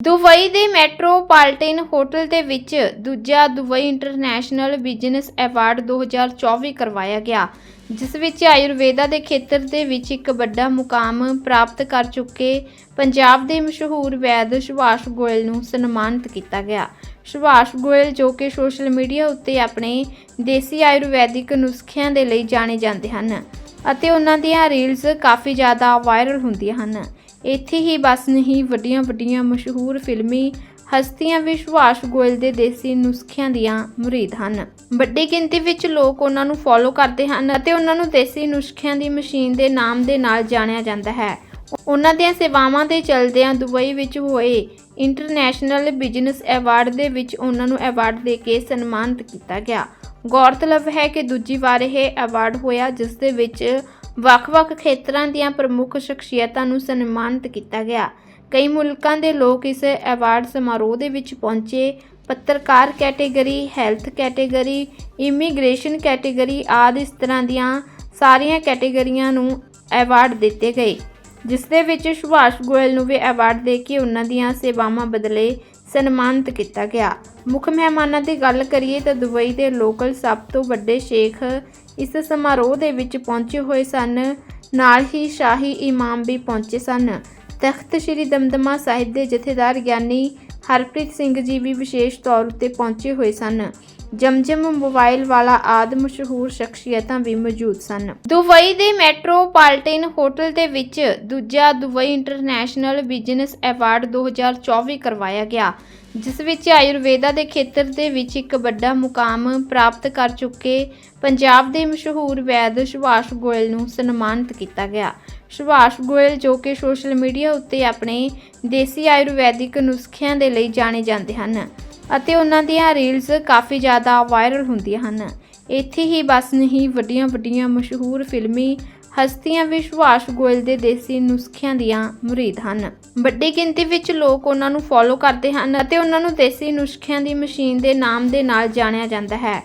Dubai ਦੇ metropolitan hotel ਦੇ ਵਿੱਚ ਦੂਜਾ ਦੁਬਈ ਇੰਟਰਨੈਸ਼ਨਲ ਬਿਜ਼ਨਸ ਅਵਾਰਡ 2024 ਕਰਵਾਇਆ ਗਿਆ, ਜਿਸ ਵਿੱਚ ਆਯੁਰਵੇਦਾ ਦੇ ਖੇਤਰ ਦੇ ਵਿੱਚ ਇੱਕ ਵੱਡਾ ਮੁਕਾਮ ਪ੍ਰਾਪਤ ਕਰ ਚੁੱਕੇ ਪੰਜਾਬ ਦੇ ਮਸ਼ਹੂਰ ਵੈਦ ਸੁਭਾਸ਼ ਗੋਇਲ ਨੂੰ ਸਨਮਾਨਿਤ ਕੀਤਾ ਗਿਆ। ਸੁਭਾਸ਼ ਗੋਇਲ ਜੋ ਕਿ ਸੋਸ਼ਲ ਮੀਡੀਆ ਉੱਤੇ ਆਪਣੇ ਦੇਸੀ ਆਯੁਰਵੈਦਿਕ ਨੁਸਖਿਆਂ ਦੇ ਲਈ ਜਾਣੇ ਜਾਂਦੇ ਹਨ ਅਤੇ ਉਹਨਾਂ ਦੀਆਂ ਰੀਲਸ ਕਾਫੀ ਜ਼ਿਆਦਾ ਵਾਇਰਲ ਹੁੰਦੀਆਂ ਹਨ। ਇੱਥੇ ਹੀ ਬਸ ਨਹੀਂ, ਵੱਡੀਆਂ ਵੱਡੀਆਂ ਮਸ਼ਹੂਰ ਫਿਲਮੀ ਹਸਤੀਆਂ ਵੀ ਸੁਭਾਸ਼ ਗੋਇਲ ਦੇ ਦੇਸੀ ਨੁਸਖਿਆਂ ਦੀਆਂ ਮੁਰੀਦ ਹਨ। ਵੱਡੀ ਗਿਣਤੀ ਵਿੱਚ ਲੋਕ ਉਹਨਾਂ ਨੂੰ ਫੋਲੋ ਕਰਦੇ ਹਨ ਅਤੇ ਉਹਨਾਂ ਨੂੰ ਦੇਸੀ ਨੁਸਖਿਆਂ ਦੀ ਮਸ਼ੀਨ ਦੇ ਨਾਮ ਦੇ ਨਾਲ ਜਾਣਿਆ ਜਾਂਦਾ ਹੈ। ਉਹਨਾਂ ਦੀਆਂ ਸੇਵਾਵਾਂ ਦੇ ਚਲਦਿਆਂ ਦੁਬਈ ਵਿੱਚ ਹੋਏ ਇੰਟਰਨੈਸ਼ਨਲ ਬਿਜ਼ਨਸ ਅਵਾਰਡ ਦੇ ਵਿੱਚ ਉਹਨਾਂ ਨੂੰ ਅਵਾਰਡ ਦੇ ਕੇ ਸਨਮਾਨਿਤ ਕੀਤਾ ਗਿਆ। ਗੌਰਤਲਬ ਹੈ ਕਿ ਦੂਜੀ ਵਾਰ ਇਹ ਅਵਾਰਡ ਹੋਇਆ, ਜਿਸ ਦੇ ਵਿੱਚ ਵੱਖ-ਵੱਖ ਖੇਤਰਾਂ ਦੀਆਂ ਪ੍ਰਮੁੱਖ ਸ਼ਖਸੀਅਤਾਂ ਨੂੰ ਸਨਮਾਨਿਤ ਕੀਤਾ ਗਿਆ। ਕਈ ਮੁਲਕਾਂ ਦੇ ਲੋਕ ਇਸ ਅਵਾਰਡ ਸਮਾਰੋਹ ਦੇ ਵਿੱਚ ਪਹੁੰਚੇ। ਪੱਤਰਕਾਰ category, health category, immigration category ਆਦਿ ਇਸ ਤਰ੍ਹਾਂ ਦੀਆਂ ਸਾਰੀਆਂ ਕੈਟੇਗਰੀਆਂ ਨੂੰ ਅਵਾਰਡ ਦਿੱਤੇ ਗਏ, ਜਿਸ ਦੇ ਵਿੱਚ ਸੁਭਾਸ਼ ਗੋਇਲ ਨੂੰ ਵੀ ਅਵਾਰਡ ਦੇ ਕੇ ਉਹਨਾਂ ਦੀਆਂ ਸੇਵਾਵਾਂ ਬਦਲੇ ਸਨਮਾਨਿਤ ਕੀਤਾ ਗਿਆ। ਮੁੱਖ ਮਹਿਮਾਨਾਂ ਦੀ ਗੱਲ ਕਰੀਏ ਤਾਂ ਦੁਬਈ ਦੇ ਲੋਕਲ ਸਭ ਤੋਂ ਵੱਡੇ ਸ਼ੇਖ ਇਸ ਸਮਾਰੋਹ ਦੇ ਵਿੱਚ ਪਹੁੰਚੇ ਹੋਏ ਸਨ। ਨਾਲ ਹੀ ਸ਼ਾਹੀ ਇਮਾਮ ਵੀ ਪਹੁੰਚੇ ਸਨ। ਤਖਤ ਸ੍ਰੀ ਦਮਦਮਾ ਸਾਹਿਬ ਦੇ ਜਥੇਦਾਰ ਗਿਆਨੀ ਹਰਪ੍ਰੀਤ ਸਿੰਘ ਜੀ ਵੀ ਵਿਸ਼ੇਸ਼ ਤੌਰ ਉੱਤੇ ਪਹੁੰਚੇ ਹੋਏ ਸਨ। ਜਮਜਮ ਮੋਬਾਈਲ ਵਾਲਾ ਆਦਿ ਮਸ਼ਹੂਰ ਸ਼ਖਸੀਅਤਾਂ ਵੀ ਮੌਜੂਦ ਸਨ। ਦੁਬਈ ਦੇ ਮੈਟਰੋਪੋਲੀਟਨ ਹੋਟਲ ਦੇ ਵਿੱਚ ਦੂਜਾ ਦੁਬਈ ਇੰਟਰਨੈਸ਼ਨਲ ਬਿਜ਼ਨਸ ਅਵਾਰਡ 2024 ਕਰਵਾਇਆ ਗਿਆ, ਜਿਸ ਵਿੱਚ ਆਯੁਰਵੇਦਾ ਦੇ ਖੇਤਰ ਦੇ ਵਿੱਚ ਇੱਕ ਵੱਡਾ ਮੁਕਾਮ ਪ੍ਰਾਪਤ ਕਰ ਚੁੱਕੇ ਪੰਜਾਬ ਦੇ ਮਸ਼ਹੂਰ ਵੈਦ ਸੁਭਾਸ਼ ਗੋਇਲ ਨੂੰ ਸਨਮਾਨਿਤ ਕੀਤਾ ਗਿਆ। ਸੁਭਾਸ਼ ਗੋਇਲ ਜੋ ਕਿ ਸੋਸ਼ਲ ਮੀਡੀਆ ਉੱਤੇ ਆਪਣੇ ਦੇਸੀ ਆਯੁਰਵੈਦਿਕ ਨੁਸਖਿਆਂ ਦੇ ਲਈ ਜਾਣੇ ਜਾਂਦੇ ਹਨ। ਅਤੇ ਉਹਨਾਂ ਦੀਆਂ ਰੀਲਸ ਕਾਫੀ ਜ਼ਿਆਦਾ ਵਾਇਰਲ ਹੁੰਦੀਆਂ ਹਨ। ਇੱਥੇ ਹੀ ਬਸ ਨਹੀਂ ਵੱਡੀਆਂ ਵੱਡੀਆਂ ਮਸ਼ਹੂਰ ਫਿਲਮੀ ਹਸਤੀਆਂ ਵਿਸ਼ਵਾਸ਼ ਗੋਇਲ ਦੇ ਦੇਸੀ ਨੁਸਖਿਆਂ ਦੀਆਂ ਮੁਰੀਦ ਹਨ। ਵੱਡੀ ਗਿਣਤੀ ਵਿੱਚ ਲੋਕ ਉਹਨਾਂ ਨੂੰ ਫੋਲੋ ਕਰਦੇ ਹਨ ਅਤੇ ਉਹਨਾਂ ਨੂੰ ਦੇਸੀ ਨੁਸਖਿਆਂ ਦੀ ਮਸ਼ੀਨ ਦੇ ਨਾਮ ਦੇ ਨਾਲ ਜਾਣਿਆ ਜਾਂਦਾ ਹੈ।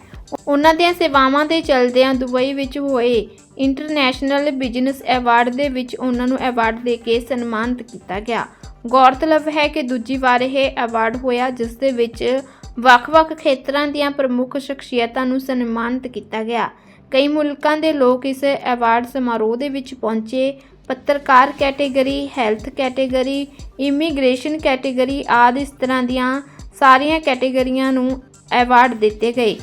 ਉਹਨਾਂ ਦੀਆਂ ਸੇਵਾਵਾਂ ਦੇ ਚਲਦਿਆਂ ਦੁਬਈ ਵਿੱਚ ਹੋਏ ਇੰਟਰਨੈਸ਼ਨਲ ਬਿਜ਼ਨਸ ਅਵਾਰਡ ਦੇ ਵਿੱਚ ਉਹਨਾਂ ਨੂੰ ਅਵਾਰਡ ਦੇ ਕੇ ਸਨਮਾਨਿਤ ਕੀਤਾ ਗਿਆ। ਗੌਰਤਲਬ ਹੈ ਕਿ ਦੂਜੀ ਵਾਰ ਇਹ ਅਵਾਰਡ ਹੋਇਆ, ਜਿਸ ਦੇ ਵਿੱਚ ਵੱਖ-ਵੱਖ ਖੇਤਰਾਂ ਦੀਆਂ ਪ੍ਰਮੁੱਖ ਸ਼ਖਸੀਅਤਾਂ ਨੂੰ ਸਨਮਾਨਿਤ ਕੀਤਾ ਗਿਆ। ਕਈ ਮੁਲਕਾਂ ਦੇ ਲੋਕ ਇਸ ਅਵਾਰਡ ਸਮਾਰੋਹ ਦੇ ਵਿੱਚ ਪਹੁੰਚੇ। ਪੱਤਰਕਾਰ category health category immigration category ਆਦਿ ਇਸ ਤਰ੍ਹਾਂ ਦੀਆਂ ਸਾਰੀਆਂ ਕੈਟੇਗਰੀਆਂ ਨੂੰ ਅਵਾਰਡ ਦਿੱਤੇ ਗਏ,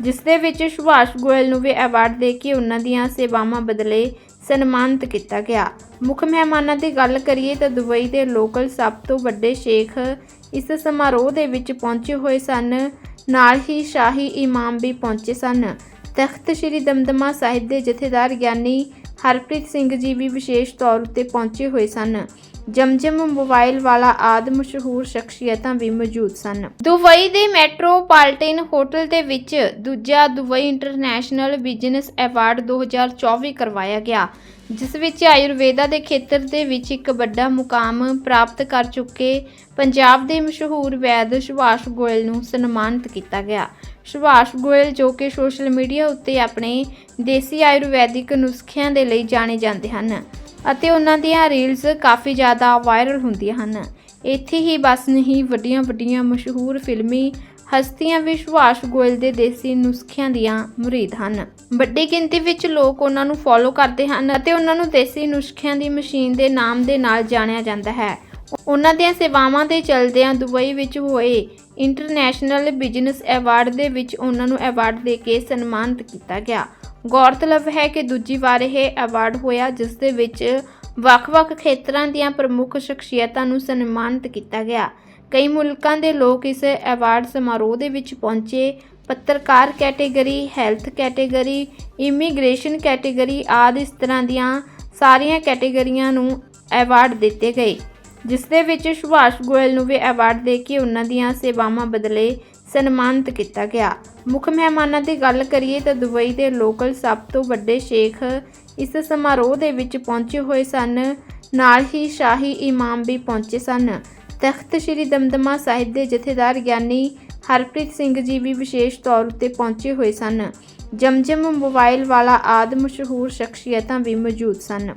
ਜਿਸ ਦੇ ਵਿੱਚ ਸੁਭਾਸ਼ ਗੋਇਲ ਨੂੰ ਵੀ ਅਵਾਰਡ ਦੇ ਕੇ ਉਹਨਾਂ ਦੀਆਂ ਸੇਵਾਵਾਂ ਬਦਲੇ ਸਨਮਾਨਿਤ ਕੀਤਾ ਗਿਆ। ਮੁੱਖ ਮਹਿਮਾਨਾਂ ਦੀ ਗੱਲ ਕਰੀਏ ਤਾਂ ਦੁਬਈ ਦੇ ਲੋਕਲ ਸਭ ਤੋਂ ਵੱਡੇ ਸ਼ੇਖ ਇਸ ਸਮਾਰੋਹ ਦੇ ਵਿੱਚ ਪਹੁੰਚੇ ਹੋਏ ਸਨ। ਨਾਲ ਹੀ ਸ਼ਾਹੀ ਇਮਾਮ ਵੀ ਪਹੁੰਚੇ ਸਨ। ਤਖਤ ਸ੍ਰੀ ਦਮਦਮਾ ਸਾਹਿਬ ਦੇ ਜਥੇਦਾਰ ਗਿਆਨੀ ਹਰਪ੍ਰੀਤ ਸਿੰਘ ਜੀ ਵੀ ਵਿਸ਼ੇਸ਼ ਤੌਰ ਉੱਤੇ ਪਹੁੰਚੇ ਹੋਏ ਸਨ। ਜਮਜਮ, ਮੋਬਾਈਲ ਵਾਲਾ ਆਦ ਮਸ਼ਹੂਰ ਸ਼ਖਸੀਅਤਾਂ ਵੀ ਮੌਜੂਦ ਸਨ। ਦੁਬਈ ਦੇ ਮੈਟਰੋਪੋਲੀਟਨ ਹੋਟਲ ਦੇ ਵਿੱਚ ਦੂਜਾ ਦੁਬਈ ਇੰਟਰਨੈਸ਼ਨਲ ਬਿਜ਼ਨਸ ਅਵਾਰਡ 2024 ਕਰਵਾਇਆ ਗਿਆ, ਜਿਸ ਵਿੱਚ ਆਯੁਰਵੇਦਾ ਦੇ ਖੇਤਰ ਦੇ ਵਿੱਚ ਇੱਕ ਵੱਡਾ ਮੁਕਾਮ ਪ੍ਰਾਪਤ ਕਰ ਚੁੱਕੇ ਪੰਜਾਬ ਦੇ ਮਸ਼ਹੂਰ ਵੈਦ ਸੁਭਾਸ਼ ਗੋਇਲ ਨੂੰ ਸਨਮਾਨਿਤ ਕੀਤਾ ਗਿਆ। ਸੁਭਾਸ਼ ਗੋਇਲ ਜੋ ਕਿ ਸੋਸ਼ਲ ਮੀਡੀਆ ਉੱਤੇ ਆਪਣੇ ਦੇਸੀ ਆਯੁਰਵੈਦਿਕ ਨੁਸਖਿਆਂ ਦੇ ਲਈ ਜਾਣੇ ਜਾਂਦੇ ਹਨ। ਅਤੇ ਉਹਨਾਂ ਦੀਆਂ ਰੀਲਸ ਕਾਫੀ ਜ਼ਿਆਦਾ ਵਾਇਰਲ ਹੁੰਦੀਆਂ ਹਨ। ਇੱਥੇ ਹੀ ਬਸ ਨਹੀਂ, ਵੱਡੀਆਂ ਵੱਡੀਆਂ ਮਸ਼ਹੂਰ ਫਿਲਮੀ ਹਸਤੀਆਂ ਵੀ ਸੁਭਾਸ਼ ਗੋਇਲ ਦੇ ਦੇਸੀ ਨੁਸਖਿਆਂ ਦੀਆਂ ਮੁਰੀਦ ਹਨ। ਵੱਡੀ ਗਿਣਤੀ ਵਿੱਚ ਲੋਕ ਉਹਨਾਂ ਨੂੰ ਫੋਲੋ ਕਰਦੇ ਹਨ ਅਤੇ ਉਹਨਾਂ ਨੂੰ ਦੇਸੀ ਨੁਸਖਿਆਂ ਦੀ ਮਸ਼ੀਨ ਦੇ ਨਾਮ ਦੇ ਨਾਲ ਜਾਣਿਆ ਜਾਂਦਾ ਹੈ। ਉਹਨਾਂ ਦੀਆਂ ਸੇਵਾਵਾਂ ਦੇ ਚਲਦਿਆਂ ਦੁਬਈ ਵਿੱਚ ਹੋਏ ਇੰਟਰਨੈਸ਼ਨਲ ਬਿਜ਼ਨਸ ਅਵਾਰਡ ਦੇ ਵਿੱਚ ਉਹਨਾਂ ਨੂੰ ਅਵਾਰਡ ਦੇ ਕੇ ਸਨਮਾਨਿਤ ਕੀਤਾ ਗਿਆ। ਗੌਰਤਲਬ ਹੈ ਕਿ ਦੂਜੀ ਵਾਰ ਇਹ ਅਵਾਰਡ ਹੋਇਆ, ਜਿਸ ਦੇ ਵਿੱਚ ਵੱਖ-ਵੱਖ ਖੇਤਰਾਂ ਦੀਆਂ ਪ੍ਰਮੁੱਖ ਸ਼ਖਸੀਅਤਾਂ ਨੂੰ ਸਨਮਾਨਿਤ ਕੀਤਾ ਗਿਆ। ਕਈ ਮੁਲਕਾਂ ਦੇ ਲੋਕ ਇਸ ਅਵਾਰਡ ਸਮਾਰੋਹ ਦੇ ਵਿੱਚ ਪਹੁੰਚੇ। ਪੱਤਰਕਾਰ category health category immigration category ਆਦਿ ਇਸ ਤਰ੍ਹਾਂ ਦੀਆਂ ਸਾਰੀਆਂ ਕੈਟੇਗਰੀਆਂ ਨੂੰ ਅਵਾਰਡ ਦਿੱਤੇ ਗਏ, ਜਿਸ ਦੇ ਵਿੱਚ ਸੁਭਾਸ਼ ਗੋਇਲ ਨੂੰ ਵੀ ਅਵਾਰਡ ਦੇ ਕੇ ਉਹਨਾਂ ਦੀਆਂ ਸੇਵਾਵਾਂ ਬਦਲੇ ਸਨਮਾਨਿਤ ਕੀਤਾ ਗਿਆ। ਮੁੱਖ ਮਹਿਮਾਨਾਂ ਦੀ ਗੱਲ ਕਰੀਏ ਤਾਂ ਦੁਬਈ ਦੇ ਲੋਕਲ ਸਭ ਤੋਂ ਵੱਡੇ ਸ਼ੇਖ ਇਸ ਸਮਾਰੋਹ ਦੇ ਵਿੱਚ ਪਹੁੰਚੇ ਹੋਏ ਸਨ। ਨਾਲ ਹੀ ਸ਼ਾਹੀ ਇਮਾਮ ਵੀ ਪਹੁੰਚੇ ਸਨ। ਤਖਤ ਸ੍ਰੀ ਦਮਦਮਾ ਸਾਹਿਬ ਦੇ ਜਥੇਦਾਰ ਗਿਆਨੀ ਹਰਪ੍ਰੀਤ ਸਿੰਘ ਜੀ ਵੀ ਵਿਸ਼ੇਸ਼ ਤੌਰ ਉੱਤੇ ਪਹੁੰਚੇ ਹੋਏ ਸਨ। ਜਮਜਮ ਮੋਬਾਈਲ ਵਾਲਾ ਆਦ ਮਸ਼ਹੂਰ ਸ਼ਖਸੀਅਤਾਂ ਵੀ ਮੌਜੂਦ ਸਨ।